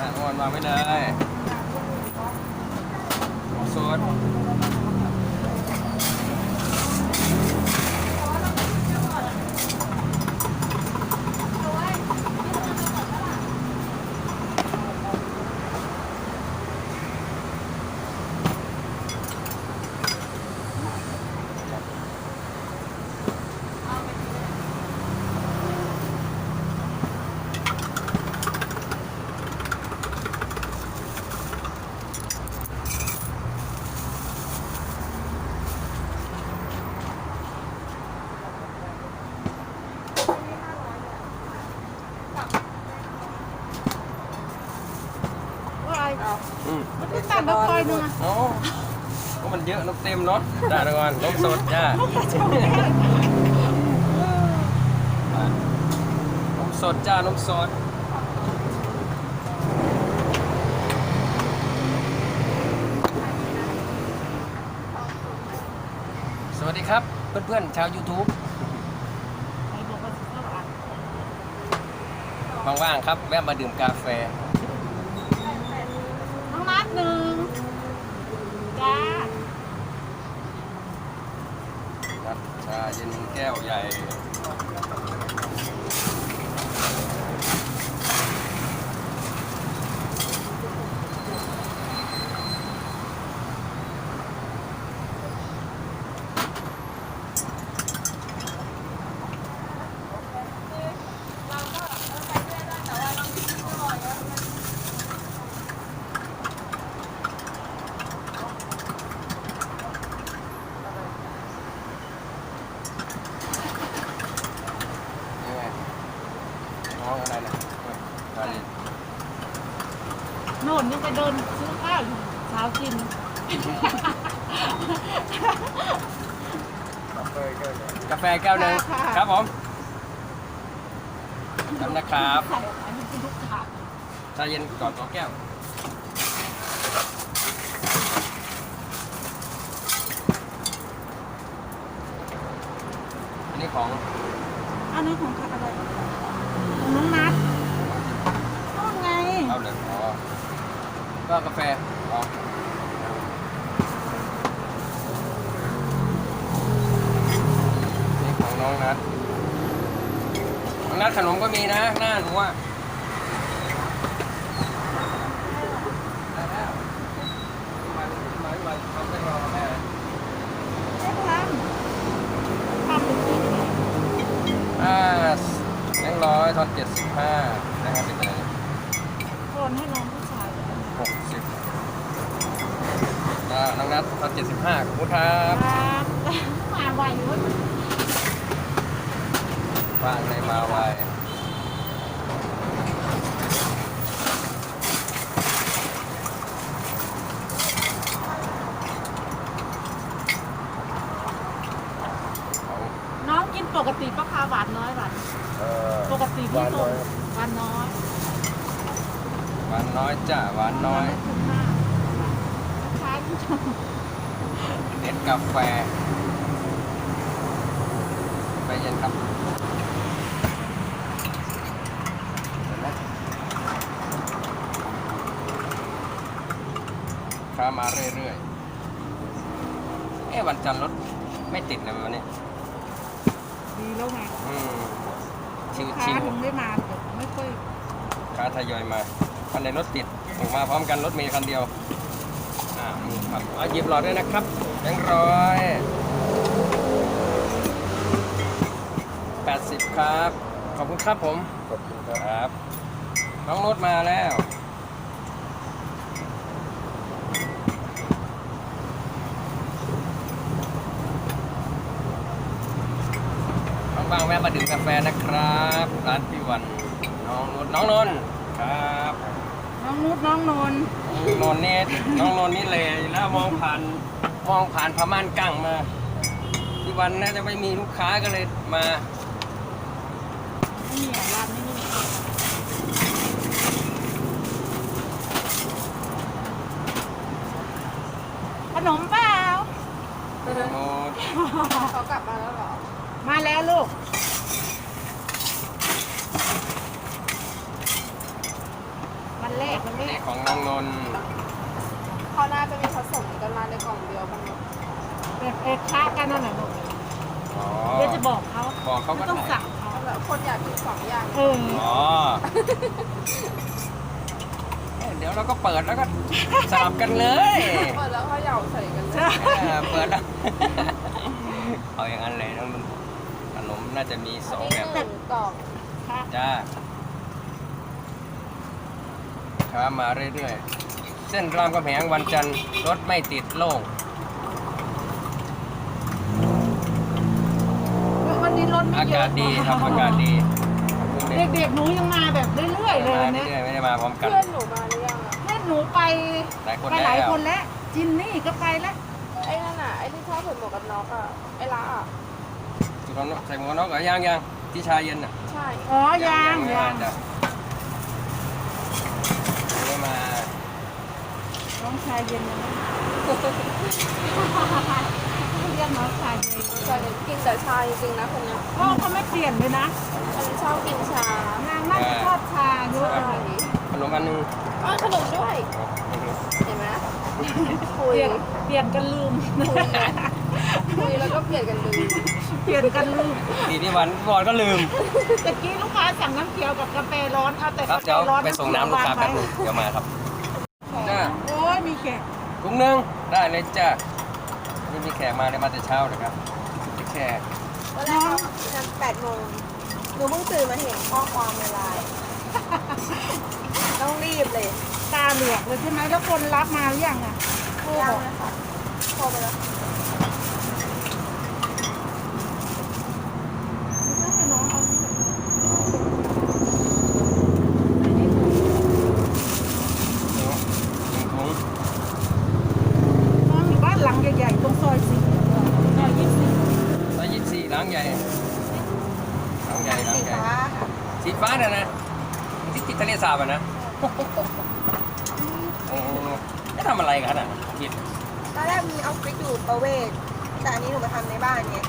อ่อนวางไว้เลยโซด อะไรอืมมันต้องตัดแล้วคอยหนึ่งอะโอ้ก็มันเยอะนมเต็มเนาะได้ทุกคนนมสดจ้านมสดจ้านมสดสวัสดีครับ เพื่อนๆชาว YouTube ใครบอกว่าสิบห้าบาทว่างๆครับ แวะมาดื่มกาแฟ น้องนัดหนึ่งจ้า ครับชา เย็นแก้วใหญ่ น้องอะไรนะชาเย็นโน่นยังไปเดินซื้อข้าวอยู่เช้ากิน กาแฟแก้วหนึ่งค่ะ ครับผมทำนะครับใส่อันนี้เป็นทุกถาดชาเย็นก่อนสองแก้ว อันนี้ของอันนี้ของใครอะไร ของน้องนัดโน่นไง เอาเลยอ๋อก็กาแฟเอานี่ของน้องนัดน้องนัดขนมก็มีนะ หน้าหนูอะได้แล้วมามามาทำได้รอแม่ ไม่ทำทำเป็นที่ อ่าแบงค์ร้อยทอนเจ็ดสิบห้านะครับเป็นอะไร คนให้น้องผู้ชาย หกสิบอ่าน้องนัดทอนเจ็ดสิบห้าขอบคุณครับ ครับมาไวเว้ย ว่างเลยมาไวเอาน้องกินปกติปะคะหวานน้อยหวานเอ่อปกติหพี่วานส้น้อมยหวานน้อยหวานน้อยจ้ะหวานน้อยไม่คุ้มมากคล้ายผู้ชมเด็ดกาแฟไปเย็นครับเห็นไหมค้ามาเรื่อยๆเอ๊ะวันจันทร์รถไม่ติดเลยวันนี้ดีแล้วไงอืมชิวค้าชิวถึงได้มาแต่ไม่ค่อยค้าทยอยมาคันในรถติดออกมาพร้อมกันรถมีคันเดียวอ่านี่ครับเอาหยิบหลอดด้วยนะครับแบงค์ร้อยแปดสิบครับ ขอบคุณครับผมขอบคุณครับครับน้องรถมาแล้ว ว่างๆแวะมาดื่มกาแฟนะครับ ร้านพี่วันน้องนนท์น้องนนท์ครับน้องนุชน้องนนท์นนท์นี่น้องนนท์นี่เลยแล้วมองผ่านมองผ่านพม่านกั้งมาพี่วันน่าจะไม่มีลูกค้าก็เลยมาไม่มีอะร้านนี้ไม่มีขนมเปล่า ข โอ้ เขากลับมาแล้วเหรอ มาแล้วลูก มันแรกมันแร นี่ ก ของน้องนนท์ เขาน่าจะมีผสมกันมาในกล่องเดียวกันหมด แบบเอ กค้ากันนั่นแหละลูกอ๋อ เดี๋ยวจะบอกเขาบอกเขาก็ไม่ต้องได้สั่งเขาแล้วคนอยากกินสองอย่างเอออ๋อเอ้ยเดี๋ยวเราก็เปิดแล้วก็สลับกันเลยเปิดแล้วเขาเหยาใส่กันเลยใช่เออเปิดแล้ว เอาอย่างนั้นเลยน้องนนท์ขนมน่าจะมีสองนี่แบบหนึ่งกล่องค่ะจ้าค้ามาเรื่อยๆ เส้นรามกำแหงวันจันทร์รถไม่ติดโล่ง วันนี้รถไม่ อาเยอะกาศดีครับอากาศดีขอบคุณเด็กเด็กๆหนูยังมาแบบเรื่อยๆเลยมาวันเนี้ยเรื่อยๆไม่ได้มาพร้อมกันเพื่อนหนูมาหรือยังอะแม่หนูไปหลายคนไปแล้วหลายคนแล้วจินนี่ก็ไปแล้วไอ้นั่นอะไอ้ที่ชอบใส่หมวกกันน็อกอะไอ้ละอะจุดนใส่หมวกกันน็อกเหรอยังยังที่ชายเย็นน่ะใช่อ๋อยางไม่ยามางจ้ะยังไม่มาน้องชายเย็นยังไม่มา เรียกน้องชายเย็นใส่กินแต่ชาจริงๆนะคนเนี้ยพ่อเขาไม่เปลี่ยนเลยนะอันนี้ชอบกินชานางน่าจะชอบชาเยอะใช่เลยขนมอันหนึงอ๋อขนมด้วย เห็นไหมคุเปยลี่ยนเปลี่ยนกันลืมคุยไงคุยแล้วก็เปลี่ยนกันเลยเปลี่ยนกันลืมทีที่วันก่อนก็ลืมตะกี้ลูกค้าสั่งน้ำเขียวกับกาแฟร้อนเอาแต่ครับกาแฟเดี๋ยวร้อนไปส่งน้ำลูกค้าแป๊บนึงเดี๋ยวมาครับจ้าโอ้ยมีแขกถุงหนึงได้เลยจ้า นี่มีแขกมาเลยมาแต่เช้าเลยครับมีแขกวันแรกเขาทำแปดโมงหนูเพิ่งตื่นมาเห็นข้อความในไลน์ต้องรีบเลยตาเหลือกเลยใช่ไหมแล้วคนรับมาหรือยังอะโทรยับงอกนะคะโทรไปแล้ว ไม่ใช่น้องเอานี่ เดี๋ยวหนึ่งถุง น้องอยู่บ้านหลังใหญ่ๆตรงซอยสี่ซอยยี่สิบ ร้อยยี่สิบสี่หลังใหญ่หลังใหญ่หลัง สี ใหญ่ ฟ้า สี ฟ้าเนี่ยนะที่ติดทะเลสาบอะนะโอ้จะทำอะไรกันอะคิดตอนแรกมีออฟฟิศอยู่ประเวศ แต่อันนี้หนูมาทำในบ้านเนี่ย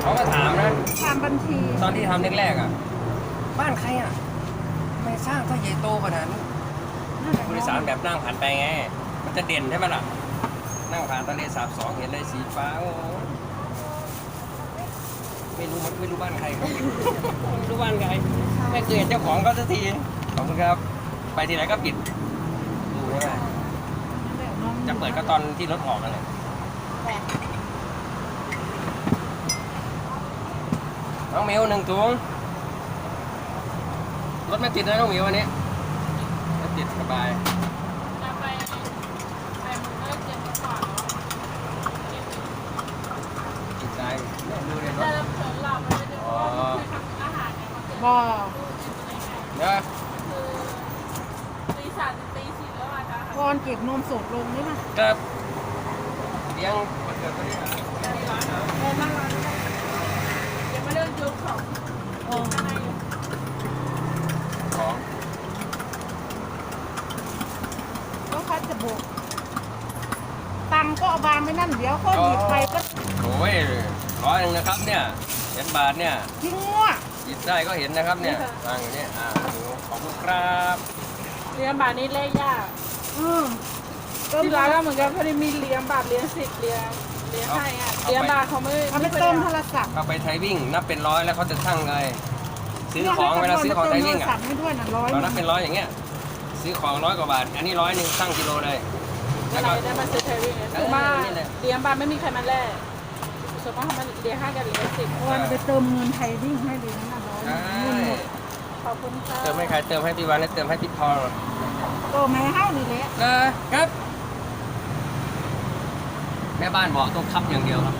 เขาก็ถามนะตามบัญชี ตอนที่ทำแรกๆอะ บ้านใครอะทำไม่สร้างก็ใหญ่โตขนาดนี้นั่นแหละบริษัทแบบนั่งผ่านไปไง มันจะเด่นใช่ไหมล่ะ นั่งผ่านทะเลสาบสองเห็นเลยสีฟ้าโอ้โห ไม่รู้ไม่รู้บ้านใครครับไม่รู้บ้านใครไม่เคยเห็นเจ้าของก็สักทีขอบคุณครับ ไปที่ไหนก็ปิดดูไมนั่นแหละน้องจะเปิดก็ตอนที่รถออกนั่นแหละน้องหมิวหนึ่งถุงรถไม่ติดนะน้องหมิววันนี้ไม่ติดสบายติดใจเนี่ยดูเลยรถอ๋อ บ่อเดี๋ยววอนเก็บนมสดลงนี่นะจะเลี้ยงวันเกิดตัวนี้นะเออของแล้วเขาจะบอกตังค์ก็เอาบางไม่นั่นเดี๋ยวก็หยิบไปก็โอ้ยร้อยหนึ่งนะครับเนี่ยเหรียญบาทเนี่ยทิ้งมั่ว หยิบได้ก็เห็นนะครับเนี่ยตั้งอยู่เนี่ยอ่าดูขอบคุณครับเลี้ยงบาทนี่เลขยากอืมเติมที่ร้านก็เหมือนกันพอดีมีเลี้ยงบาทเลี้ยงสิบเลี้ยงเลี้ยงให้อะเลี้ยงบาทเขาไม่เอาไปไม่เติมคโทยรศัพท์เอาไปไทยวิ่งนับเป็นร้อยแล้วเขาจะชั่งเลยซื้อของเวลาซื้อของไทยวิ่งเติมโทรศัอะพท์ให้ด้วยนะร้อยเรานับเป็นร้อยอย่างเงี้ย ซื้อของร้อยกว่าบาท อันนี้ร้อยหนึ่งชั่งกิโลเลยเมื่แล้อวไหก็ร่ได้มาซื้อเทวิ่งเออคือมานี่แหละเลี้ยงบาทไม่มีใครมาแลก ส่วนมากเขามาเลี้ยงห้ากันเลี้ยงสิบเพราะว่าไปเติมเงินไทยวิ่งให้ดีนะร้อยใช่เงินหมดขอบคุณค่ะเติมให้ใครเติมให้พี่วันและเติมให้พี่พอลโตไม่ให้นี่แหละนะครับ แม่บ้านบอกต้องคับอย่างเดียวครับ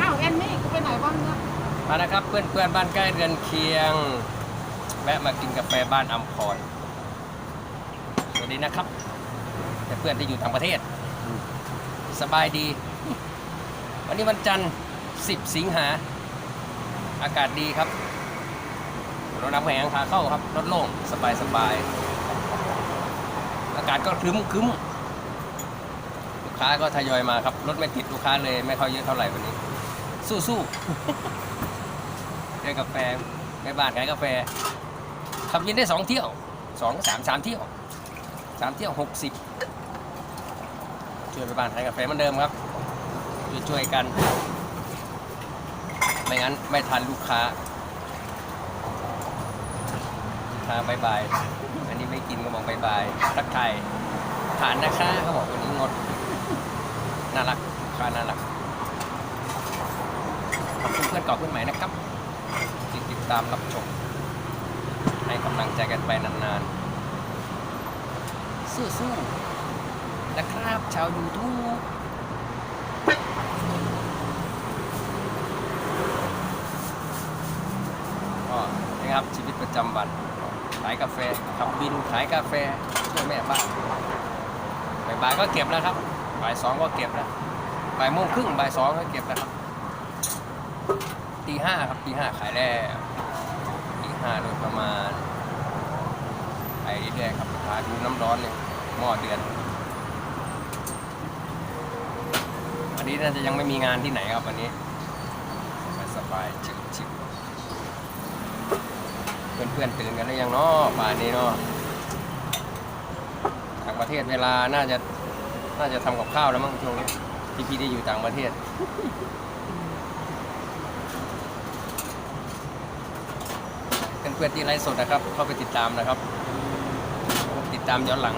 อ้าวแอนนี่กูไปไหนบ้างเนี่ยมานะครับเพื่อนเพื่อนๆบ้านใกล้เรือนเคียง แวะมากินกาแฟบ้านอัมพร สวัสดีนะครับแต่เพื่อนที่อยู่ต่างประเทศ สบายดี วันนี้วันจันทร์ 10 สิงหา อากาศดีครับรถน้ำแหงขาเข้าครับ รถโล่งสบายสบายากาศก็คึ้มคึ้มลูกค้าก็ทยอยมาครับ รถไม่ติดลูกค้าเลยไม่เข้าเยอะเท่าไหร่วันนี้ สู้สู้ได้กาแฟแม่บ้านขายกาแฟขับย็นได้สองเที่ยวสองสามสามเที่ยวสามเที่ยวหกสิบ ช่วยแม่บ้านขายกาแฟเหมือนเดิมครับช่วยช่วยๆกัน ไม่งั้นไม่ทันลูกค้าลูกค้าบายบายอันนี้ไม่กินก็บอกบายบายทักไทายทานนะคะเขาบอกวันนี้งดน่ารักลูกค้าน่ารักขอบคุณเพื่อนเก่าเพื่อนใหม่นะครับที่ติดตามรับชมให้กำลังใจกันไปนานๆสู้ๆ นะครับ ชาวยูทูบก็นะครับชีวิตประจำวันขายกาแฟขับบินขายกาแฟช่วยแม่บ้านบ่ายก็เก็บแล้วครับบ่ายสองก็เก็บแล้วบ่ายโมงครึ่งบ่ายสองก็เก็บแล้วครับตีห้าครับตีห้าขายแล้วตีห้าโดยประมาณไปเรื่อยๆครับลูกค้าดูน้ำร้อนเนี่ยหม้อเดือน วันนี้น่าจะยังไม่มีงานที่ไหนครับวันนี้สบายชิวๆเพื่อนๆตื่นกันหรือยังเนาะป่านนี้เนาะต่างประเทศเวลาน่าจะน่าจะทำกับข้าวแล้วมั้งช่วงนี้ที่พี่ได้อยู่ต่างประเทศเพื่อนๆที่ไลฟ์สดนะครับ เข้าไปติดตามนะครับ ติดตามย้อนหลัง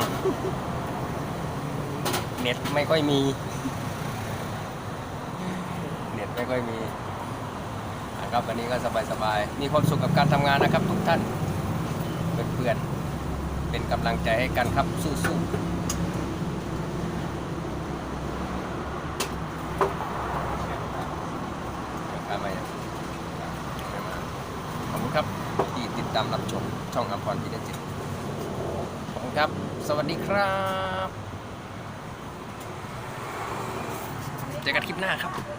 เน็ตไม่ค่อยมี ไม่ค่อยมีนะครับวันนี้ก็สบายๆมีความสุขกับการทำงานนะครับ ทุกท่านเพื่อนๆเป็นกำลังใจให้กันครับสู้ๆกรมาองไม่ขอบคุณครับที่ติดตามรับชมช่องอภรพินจิตขอบคุณครับ สวัสดีครับ เจอกันคลิปหน้าครับ